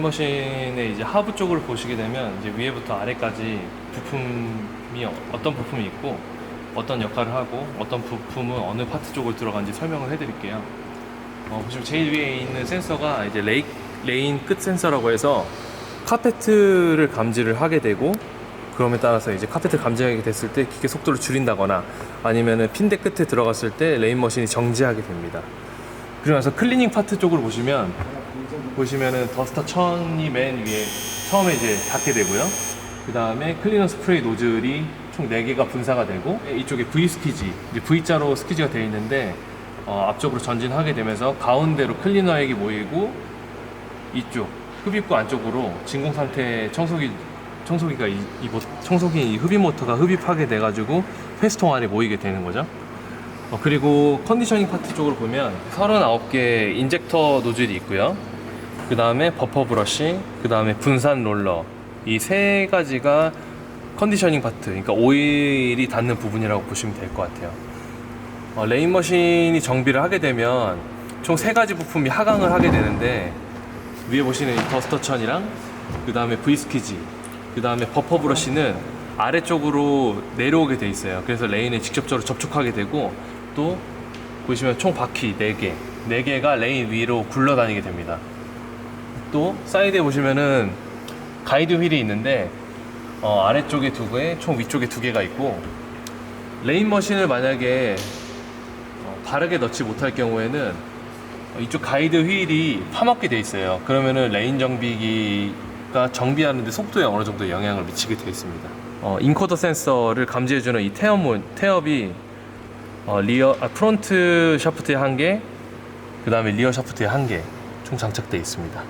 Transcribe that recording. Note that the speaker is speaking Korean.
레인머신의 이제 하부 쪽을 보시게 되면 이제 위에부터 아래까지 부품이 어- 어떤 부품이 있고 어떤 역할을 하고 어떤 부품은 어느 파트 쪽을 들어간지 설명을 해드릴게요. 어, 보시면 제일 위에 있는 센서가 이제 레이, 레인 끝 센서라고 해서 카페트를 감지를 하게 되고 그럼에 따라서 이제 카페트를 감지하게 됐을 때 기계 속도를 줄인다거나 아니면은 핀대 끝에 들어갔을 때 레인 머신이 정지하게 됩니다. 나서 클리닝 파트 쪽으로 보시면 보시면은 더스터 천이 맨 위에 처음에 이제 닿게 되고요. 그 다음에 클리너 스프레이 노즐이 총 4개가 분사가 되고 이쪽에 V 스키지, V자로 스키지가 되어 있는데 어, 앞쪽으로 전진하게 되면서 가운데로 클리너 액이 모이고 이쪽 흡입구 안쪽으로 진공 상태 청소기 청소기가 이, 이 모- 청소기 이 흡입 모터가 흡입하게 돼가지고 페스통 안에 모이게 되는 거죠. 어, 그리고 컨디셔닝 파트 쪽으로 보면 39개 인젝터 노즐이 있고요. 그 다음에 버퍼 브러쉬, 그 다음에 분산 롤러. 이 세 가지가 컨디셔닝 파트, 그러니까 오일이 닿는 부분이라고 보시면 될 것 같아요. 어, 레인머신이 정비를 하게 되면 총 세 가지 부품이 하강을 하게 되는데 위에 보시는 이 더스터 천이랑 그 다음에 브이스키지 그 다음에 버퍼 브러쉬는 아래쪽으로 내려오게 돼 있어요. 그래서 레인에 직접적으로 접촉하게 되고 또 보시면 총 바퀴 4개 4개가 레인 위로 굴러다니게 됩니다 또 사이드에 보시면은 가이드 휠이 있는데 어, 아래쪽에 두 개, 총 위쪽에 두 개가 있고 레인 머신을 만약에 어, 바르게 넣지 못할 경우에는 어, 이쪽 가이드 휠이 파먹게 돼 있어요. 그러면은 레인 정비기가 정비하는데 속도에 어느 정도 영향을 미치게 되어 있습니다. 어, 인코더 센서를 감지해주는 이 태엽문, 태엽이 어, 리어, 아, 프론트 샤프트에 한 개, 그 다음에 리어 샤프트에 한 개 총 장착되어 있습니다.